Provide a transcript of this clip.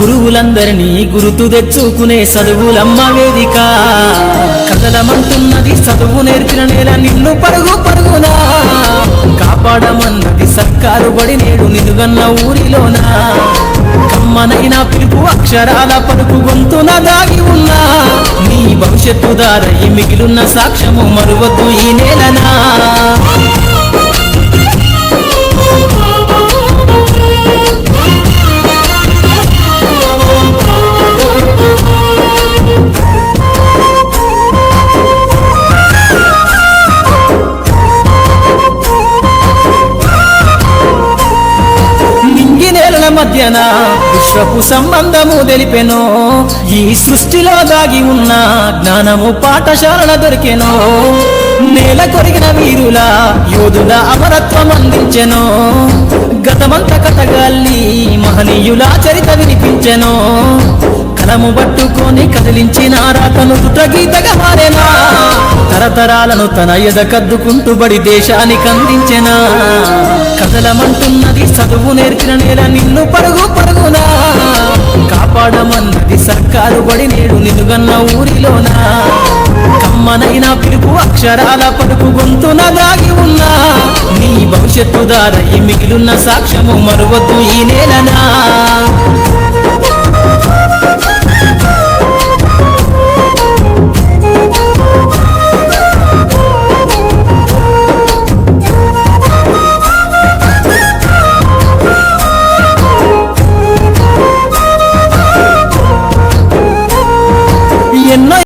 గురువులందరినీ గురుతు తెచ్చుకునే చదువులమ్మ వేదిక. కదలమంటున్నది చదువు నేర్చిన నేల నిన్ను పరుగు పరుగునా. కాపాడమన్నది సర్కారు బడి నేడు నిలుగన్న ఊరిలోనా. కమ్మనైన పిలుపు అక్షరాల పలుకు గొంతున దాగి ఉన్నా. నీ భవిష్యత్తు దారై మిగిలిన సాక్ష్యము మరువద్దు ఈ నేలనా? మధ్యన విశ్వపు సంబంధము తెలిపెనో. ఈ సృష్టిలో దాగి ఉన్న జ్ఞానము పాఠశాలల దొరికెనో. నేల కొరిగిన వీరుల యోధుల అమరత్వం అందించెను. గతమంత కథగాల్ని మహనీయుల చరిత వినిపించెను. కలము పట్టుకొని కదిలించిన రాతను తుటగీతగా మారేనా. తరతరాలను తన ఎద కద్దుకుంటూ బడి దేశానికి అందించెనా. కదలమంటున్నది చదువు నేర్చిన నేల నిన్ను పరుగు పరుగునా? కాపాడమన్నది సర్కారు పడి నేడు నిలుగన్న ఊరిలోనా? కమ్మనైన పిలుపు అక్షరాల పడుపు గొంతున దాగి ఉన్నా? నీ భవిష్యత్తు దారయ్యి మిగిలిన సాక్ష్యము మరువద్దు ఈ నేలనా?